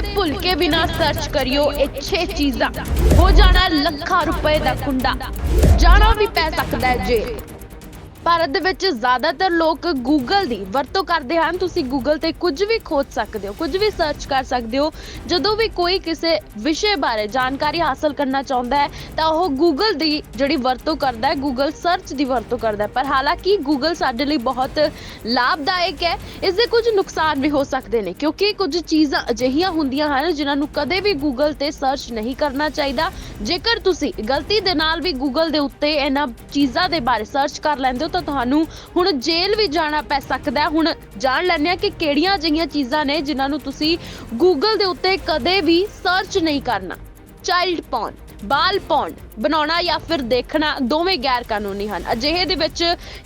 ਤੇ ਭੁੱਲ ਕੇ ਵੀ ਸਰਚ ਕਰਿਓ ਇਹ 6 ਚੀਜ਼ਾਂ। ਹੋ ਜਾਣਾ ਲੱਖਾਂ ਰੁਪਏ ਦਾ ਕੁੰਡਾ ਜਾਣਾ ਵੀ ਪੈ ਸਕਦਾ ਜੇ ਭਾਰਤ ਦੇ ਵਿੱਚ ਜ਼ਿਆਦਾਤਰ ਲੋਕ ਗੂਗਲ ਦੀ ਵਰਤੋਂ ਕਰਦੇ ਹਨ। ਤੁਸੀਂ ਗੂਗਲ ਤੇ ਕੁਝ ਵੀ ਖੋਜ ਸਕਦੇ ਹੋ, ਕੁਝ ਵੀ ਸਰਚ ਕਰ ਸਕਦੇ ਹੋ। ਜਦੋਂ ਵੀ ਕੋਈ ਕਿਸੇ ਵਿਸ਼ੇ ਬਾਰੇ ਜਾਣਕਾਰੀ ਹਾਸਲ ਕਰਨਾ ਚਾਹੁੰਦਾ ਹੈ, ਤਾਂ ਉਹ ਗੂਗਲ ਦੀ ਜਿਹੜੀ ਵਰਤੋਂ ਕਰਦਾ ਹੈ ਗੂਗਲ ਸਰਚ ਦੀ ਵਰਤੋਂ ਕਰਦਾ ਹੈ। ਪਰ ਹਾਲਾਂਕਿ ਗੂਗਲ ਸਾਡੇ ਲਈ ਬਹੁਤ ਲਾਭਦਾਇਕ ਹੈ। ਇਸ ਦੇ ਕੁਝ ਨੁਕਸਾਨ ਵੀ ਹੋ ਸਕਦੇ ਨੇ, ਕਿਉਂਕਿ ਕੁਝ ਚੀਜ਼ਾਂ ਅਜਿਹੀਆਂ ਹੁੰਦੀਆਂ ਹਨ, ਜਿਨ੍ਹਾਂ ਨੂੰ ਕਦੇ ਵੀ ਗੂਗਲ ਤੇ ਸਰਚ ਨਹੀਂ ਕਰਨਾ ਚਾਹੀਦਾ। ਜੇਕਰ ਤੁਸੀਂ ਗਲਤੀ ਦੇ ਨਾਲ ਵੀ ਗੂਗਲ ਦੇ ਉੱਤੇ ਇਹਨਾਂ ਚੀਜ਼ਾਂ ਦੇ ਬਾਰੇ ਸਰਚ ਕਰ ਲੈਂਦੇ ਹੋ ਤਾਂ ਤੁਹਾਨੂੰ ਹੁਣ ਜੇਲ੍ਹ ਵੀ ਜਾਣਾ ਪੈ ਸਕਦਾ ਹੈ। ਹੁਣ ਜਾਣ ਲੈਂਦੇ ਹਾਂ ਕਿ ਕਿਹੜੀਆਂ ਅਜਿਹੀਆਂ ਚੀਜ਼ਾਂ ਨੇ ਜਿਨ੍ਹਾਂ ਨੂੰ ਤੁਸੀਂ ਗੂਗਲ ਦੇ ਉੱਤੇ ਕਦੇ ਵੀ ਸਰਚ ਨਹੀਂ ਕਰਨਾ। ਚਾਈਲਡ ਪੌਨ ਬਾਲ ਪੌਂਡ ਬਣਾਉਣਾ ਜਾਂ ਫਿਰ ਦੇਖਣਾ ਦੋਵੇਂ ਗੈਰ ਕਾਨੂੰਨੀ ਹਨ। ਅਜਿਹੇ ਦੇ ਵਿੱਚ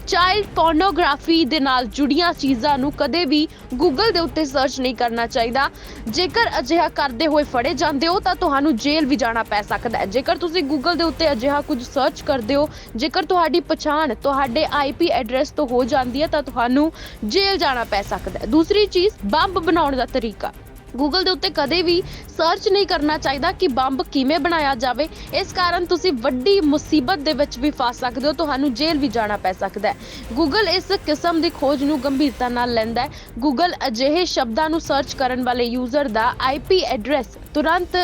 ਚਾਈਲਡ ਪੋਰਨੋਗ੍ਰਾਫੀ ਦੇ ਨਾਲ ਜੁੜੀਆਂ ਚੀਜ਼ਾਂ ਨੂੰ ਕਦੇ ਵੀ ਗੂਗਲ ਦੇ ਉੱਤੇ ਸਰਚ ਨਹੀਂ ਕਰਨਾ ਚਾਹੀਦਾ। ਜੇਕਰ ਅਜਿਹਾ ਕਰਦੇ ਹੋਏ ਫੜੇ ਜਾਂਦੇ ਹੋ, ਤਾਂ ਤੁਹਾਨੂੰ ਜੇਲ੍ਹ ਵੀ ਜਾਣਾ ਪੈ ਸਕਦਾ ਹੈ। ਜੇਕਰ ਤੁਸੀਂ ਗੂਗਲ ਦੇ ਉੱਤੇ ਅਜਿਹਾ ਕੁਝ ਸਰਚ ਕਰਦੇ ਹੋ, ਜੇਕਰ ਤੁਹਾਡੀ ਪਛਾਣ ਤੁਹਾਡੇ ਆਈਪੀ ਐਡਰੈਸ ਤੋਂ ਹੋ ਜਾਂਦੀ ਹੈ, ਤਾਂ ਤੁਹਾਨੂੰ ਜੇਲ੍ਹ ਜਾਣਾ ਪੈ ਸਕਦਾ ਹੈ। ਦੂਸਰੀ ਚੀਜ਼ ਬੰਬ ਬਣਾਉਣ ਦਾ ਤਰੀਕਾ। ਗੂਗਲ ਦੇ ਉੱਤੇ ਕਦੇ ਵੀ ਸਰਚ ਨਹੀਂ ਕਰਨਾ ਚਾਹੀਦਾ ਕਿ ਬੰਬ ਕਿਵੇਂ ਬਣਾਇਆ ਜਾਵੇ। ਇਸ ਕਾਰਨ ਤੁਸੀਂ ਵੱਡੀ ਮੁਸੀਬਤ ਦੇ ਵਿੱਚ ਵੀ ਫਸ ਸਕਦੇ ਹੋ, ਤੁਹਾਨੂੰ ਜੇਲ੍ਹ ਵੀ ਜਾਣਾ ਪੈ ਸਕਦਾ ਹੈ। ਗੂਗਲ ਇਸ ਕਿਸਮ ਦੀ ਖੋਜ ਨੂੰ ਗੰਭੀਰਤਾ ਨਾਲ ਲੈਂਦਾ ਹੈ। ਗੂਗਲ ਅਜਿਹੇ ਸ਼ਬਦਾਂ ਨੂੰ ਸਰਚ ਕਰਨ ਵਾਲੇ ਯੂਜ਼ਰ ਦਾ ਆਈਪੀ ਐਡਰੈਸ ਤੁਰੰਤ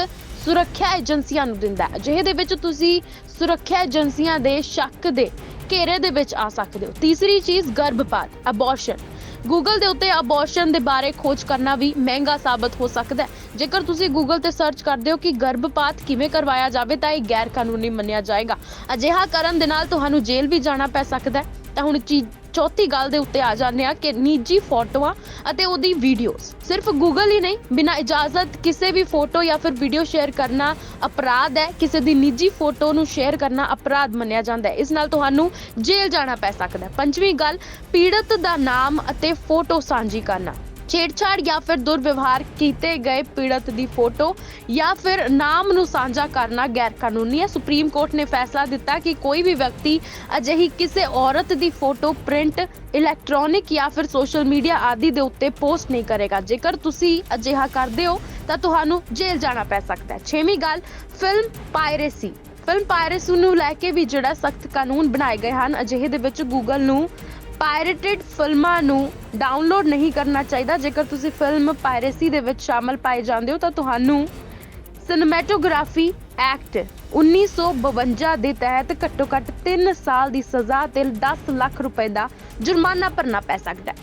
ਸੁਰੱਖਿਆ ਏਜੰਸੀਆਂ ਨੂੰ ਦਿੰਦਾ ਹੈ। ਅਜਿਹੇ ਦੇ ਵਿੱਚ ਤੁਸੀਂ ਸੁਰੱਖਿਆ ਏਜੰਸੀਆਂ ਦੇ ਸ਼ੱਕ ਦੇ ਘੇਰੇ ਦੇ ਵਿੱਚ ਆ ਸਕਦੇ ਹੋ। ਤੀਸਰੀ ਚੀਜ਼, ਗਰਭਪਾਤ ਅਬੋਰਸ਼ਨ ਗੂਗਲ ਦੇ ਉੱਤੇ ਅਬੋਰਸ਼ਨ ਦੇ ਬਾਰੇ ਖੋਜ ਕਰਨਾ ਵੀ ਮਹਿੰਗਾ ਸਾਬਤ ਹੋ ਸਕਦਾ ਹੈ। ਜੇਕਰ ਤੁਸੀਂ ਗੂਗਲ ਤੇ ਸਰਚ ਕਰਦੇ ਹੋ ਕਿ ਗਰਭਪਾਤ ਕਿਵੇਂ ਕਰਵਾਇਆ ਜਾਵੇ, ਤਾਂ ਇਹ ਗੈਰ ਕਾਨੂੰਨੀ ਮੰਨਿਆ ਜਾਏਗਾ। ਅਜਿਹਾ ਕਰਨ ਦੇ ਨਾਲ ਤੁਹਾਨੂੰ ਜੇਲ੍ਹ ਵੀ ਜਾਣਾ ਪੈ ਸਕਦਾ ਹੈ। ਤਾਂ ਹੁਣ ਚੀ ਚੌਥੀ ਗੱਲ ਦੇ ਉੱਤੇ ਆ ਜਾਂਦੇ ਆ ਕਿ ਨਿੱਜੀ ਫੋਟੋਆਂ ਅਤੇ ਉਹਦੀ ਵੀਡੀਓਜ਼ ਸਿਰਫ ਗੂਗਲ ਹੀ ਨਹੀਂ, ਬਿਨਾਂ ਇਜਾਜ਼ਤ ਕਿਸੇ ਵੀ ਫੋਟੋ ਜਾਂ ਫਿਰ ਵੀਡੀਓ ਸ਼ੇਅਰ ਕਰਨਾ ਅਪਰਾਧ ਹੈ। ਕਿਸੇ ਦੀ ਨਿੱਜੀ ਫੋਟੋ ਨੂੰ ਸ਼ੇਅਰ ਕਰਨਾ ਅਪਰਾਧ ਮੰਨਿਆ ਜਾਂਦਾ ਹੈ। ਇਸ ਨਾਲ ਤੁਹਾਨੂੰ ਜੇਲ੍ਹ ਜਾਣਾ ਪੈ ਸਕਦਾ ਹੈ। ਪੰਜਵੀਂ ਗੱਲ, ਪੀੜਤ ਦਾ ਨਾਮ ਅਤੇ ਫੋਟੋ ਸਾਂਝੀ ਕਰਨਾ। ਛੇੜਛਾੜ ਜਾਂ ਫਿਰ ਦੁਰਵਿਵਹਾਰ ਕੀਤੇ ਗਏ ਪੀੜਤ ਦੀ ਫੋਟੋ ਜਾਂ ਫਿਰ ਨਾਮ ਨੂੰ ਸਾਂਝਾ ਕਰਨਾ ਗੈਰ ਕਾਨੂੰਨੀ ਹੈ। ਸੁਪਰੀਮ ਕੋਰਟ ਨੇ ਫੈਸਲਾ ਦਿੱਤਾ ਕਿ ਕੋਈ ਵੀ ਵਿਅਕਤੀ ਅਜਿਹੀ ਕਿਸੇ ਔਰਤ ਦੀ ਫੋਟੋ, ਪ੍ਰਿੰਟ, ਇਲੈਕਟ੍ਰੋਨਿਕ ਜਾਂ ਫਿਰ ਸੋਸ਼ਲ ਮੀਡੀਆ ਆਦਿ ਦੇ ਉੱਤੇ ਪੋਸਟ ਨਹੀਂ ਕਰੇਗਾ। ਜੇਕਰ ਤੁਸੀਂ ਅਜਿਹਾ ਕਰਦੇ ਹੋ, ਤਾਂ ਤੁਹਾਨੂੰ ਜੇਲ੍ਹ ਜਾਣਾ ਪੈ ਸਕਦਾ ਹੈ। ਛੇਵੀਂ ਗੱਲ, ਫਿਲਮ ਪਾਇਰੇਸੀ। ਫਿਲਮ ਪਾਇਰੇਸੀ ਨੂੰ ਲੈ ਕੇ ਵੀ ਜਿਹੜਾ ਸਖਤ ਕਾਨੂੰਨ ਬਣਾਏ ਗਏ ਹਨ, ਅਜਿਹੇ ਦੇ ਵਿੱਚ ਗੂਗਲ ਨੂੰ ਪਾਇਰੇਟਡ ਫਿਲਮਾਂ ਨੂੰ ਡਾਊਨਲੋਡ ਨਹੀਂ ਕਰਨਾ ਚਾਹੀਦਾ। ਜੇਕਰ ਤੁਸੀਂ ਫਿਲਮ ਪਾਇਰੇਸੀ ਦੇ ਵਿੱਚ ਸ਼ਾਮਲ ਪਾਏ ਜਾਂਦੇ ਹੋ, ਤਾਂ ਤੁਹਾਨੂੰ ਸਿਨੇਮੈਟੋਗ੍ਰਾਫੀ ਐਕਟ 1952 ਦੇ ਤਹਿਤ ਘੱਟੋ ਘੱਟ 3 ਸਾਲ ਦੀ ਸਜ਼ਾ ਤੇ 10 ਲੱਖ ਰੁਪਏ ਦਾ ਜੁਰਮਾਨਾ ਭਰਨਾ ਪੈ ਸਕਦਾ ਹੈ।